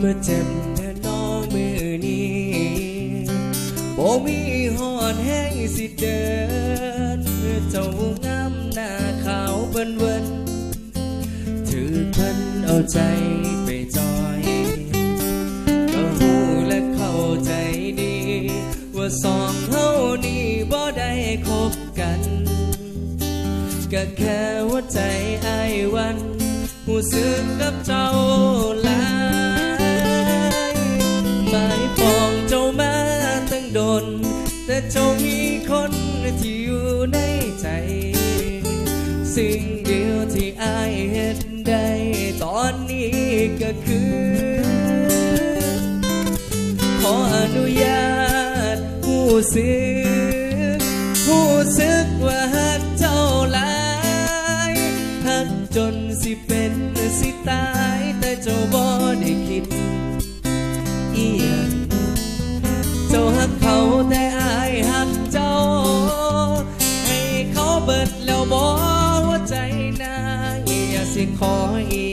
เมื่อเจ็บแนน้องมือนี้บ่มีหอนแห้งสิเดินเจ้างามหน้าขาวเบิ่นเวินถือเพิ่นเอาใจไปจอย ก็หูและเข้าใจดี ว่าสองเฮานี่บ่ได้คบกันก็แค่ว่าใจไอายวันหูสึกกับเจ้า ดน แต่เจ้ามีคนที่อยู่ในใจ สิ่งเดียวที่อายเห็นได้ตอนนี้ก็คือ ขออนุญาตผู้สึกผู้สึกว่าหักเจ้าหลายหักจนสิเป็นสิตาย แต่เจ้าบ่ได้คิด อีหยัง สิขออี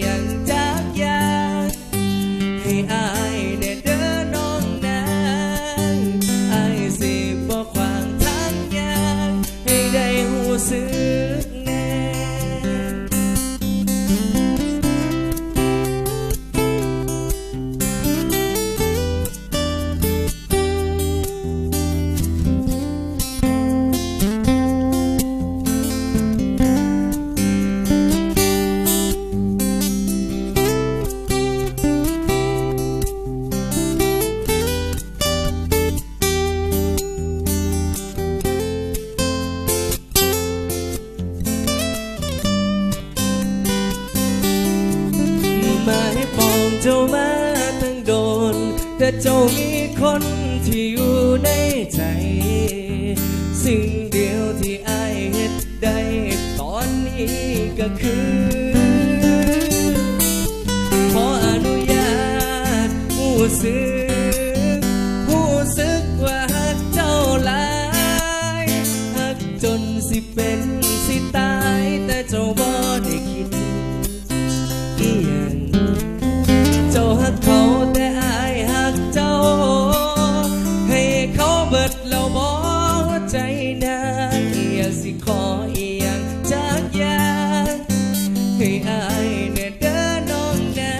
จ้ามาตั้งโดน แต่เจ้ามีคนที่อยู่ในใจ สิ่งเดียวที่อายเฮ็ดได้ตอนนี้ก็คือ ขออนุญาตผู้สึกผู้สึกว่าหักเจ้าหลายหักจนสิเป็นสิตายแต่เจ้า ดแล้วบ่หัวใจนางอยากสิขออีหยังจากยางให้อายเนี่ยเดินน้องนา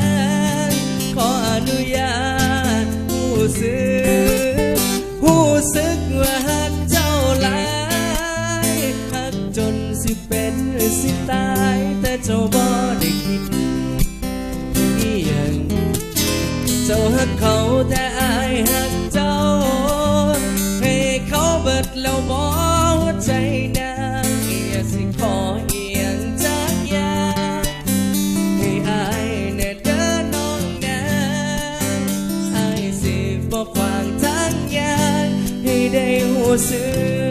งขออนุญาตผู้สึกผู้สึกว่าหักเจ้าหลายหักจนสิเป็นสิตายแต่เจ้าบ่ได้คิดอีหยังเจ้าหักเขาแต่อายหัก แล้วบ่หัวใจนางอย่าสิขออีหยังจากยาให้อายแน่เดินน้องนางอายสิบ่ขวางทางยางให้ได้หัวเสือ